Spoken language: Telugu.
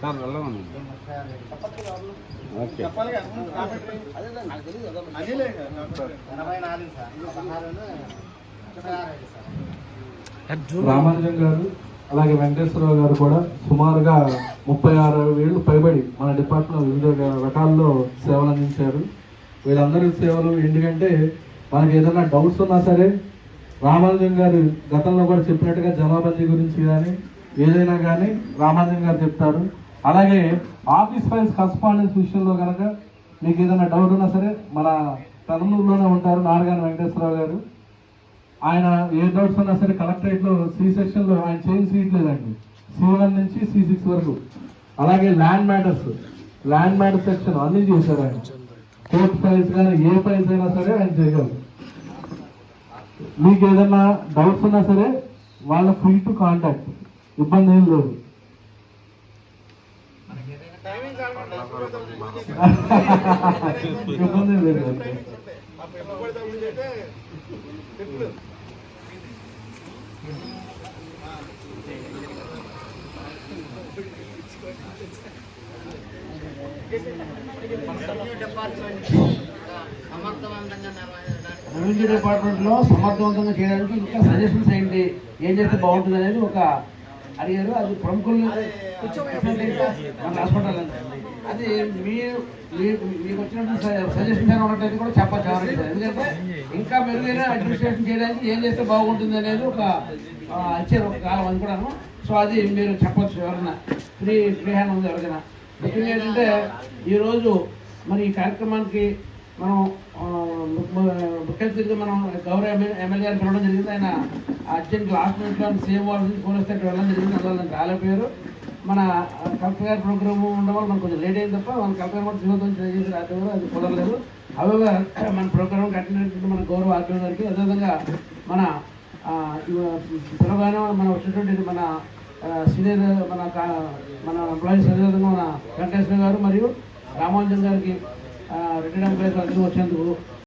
సార్ వెళ్ళమని ఓకే రామానుజం గారు అలాగే వెంకటేశ్వరరావు గారు కూడా సుమారుగా ముప్పై ఆరు ఏళ్ళు పైబడి మన డిపార్ట్మెంట్ వివిధ రకాల్లో సేవలు అందించారు వీళ్ళందరి సేవలు ఎందుకంటే మనకి ఏదైనా డౌట్స్ ఉన్నా సరే రామానుజం గారు గతంలో కూడా చెప్పినట్టుగా జమాబందీ గురించి కానీ ఏదైనా కానీ రామానుజం గారు చెప్తారు. అలాగే ఆఫీస్ ఫైల్స్ కరస్పాండెన్స్ విషయంలో కనుక మీకు ఏదైనా డౌట్ ఉన్నా సరే మన కర్నూలులోనే ఉంటారు నారగాని వెంకటేశ్వరరావు గారు. ఆయన ఏ డౌట్స్ ఉన్నా సరే కలెక్టరేట్లో సి సెక్షన్లో ఆయన చేంజ్ చేయట్లేదండి సి వన్ నుంచి సి సిక్స్ వరకు. అలాగే land matters land matter section అన్ని చేశారు ఆయన. కోర్ట్ ఫైల్స్ కానీ ఏ ఫైల్స్ అయినా సరే ఆయన చేయగలరు మీకు ఏదైనా డౌట్స్ ఉన్నా సరే వాళ్ళ ఫ్రీ టు కాంటాక్ట్ ఇబ్బంది ఏం లేదు. ఇబ్బంది లేదు అమర్థవంతంగా నిర్వహించడానికి రెవెన్యూ డిపార్ట్మెంట్లో సమర్థవంతంగా చేయడానికి ఇంకా సజెషన్స్ ఏంటి? ఏం చేస్తే బాగుంటుంది అనేది ఒక అడిగారు. అది ప్రముఖులు మన హాస్పిటల్ అది మీరు మీకు వచ్చినటువంటి సజెషన్స్ ఏమైనా ఉన్నట్టయితే కూడా చెప్పచ్చు ఎందుకంటే ఇంకా మెరుగైన అడ్మినిస్ట్రేషన్ చేయడానికి ఏం చేస్తే బాగుంటుంది అనేది ఒక ఇచ్చారు ఒక కాలం అది కూడాను. సో అది మీరు చెప్పొచ్చు ఎవరైనా ఫ్రీ ఫ్రీ హ్యాండ్ ఉంది ఎవరికైనా. ముఖ్యంగా ఏంటంటే ఈరోజు మరి ఈ కార్యక్రమానికి మనం ఆ, మనం గౌరవ ఎమ్మెల్యే ఎమ్మెల్యే పిలవడం జరిగింది. ఆయన అర్జెంట్ లాస్ట్ మినిట్లో సీఎం వాళ్ళు ఫోన్ వస్తే అక్కడ వెళ్ళడం జరిగింది. అందువల్ల నేను రాలేకపోయారు. మన కలెక్టర్ గారి ప్రోగ్రామ్ ఉండడం వల్ల మనకు కొంచెం లేట్ అయింది తప్ప మన కలెక్టర్ గారు జీవితం చేసి రాత్రి కూడా అది కుదరలేదు. అవగా మన ప్రోగ్రామ్ కట్టినటువంటి మన గౌరవ ఆర్పీ గారికి అదేవిధంగా మన పిలవగానే మనం వచ్చినటువంటి మన సీనియర్ మన కా- మన ఎంప్లాయీస్ అదేవిధంగా మన వెంకటేశ్వర గారు మరియు రామానుజన్ గారికి రిటైర్డ్ ఎంప్లాయీస్ అందరూ వచ్చేందుకు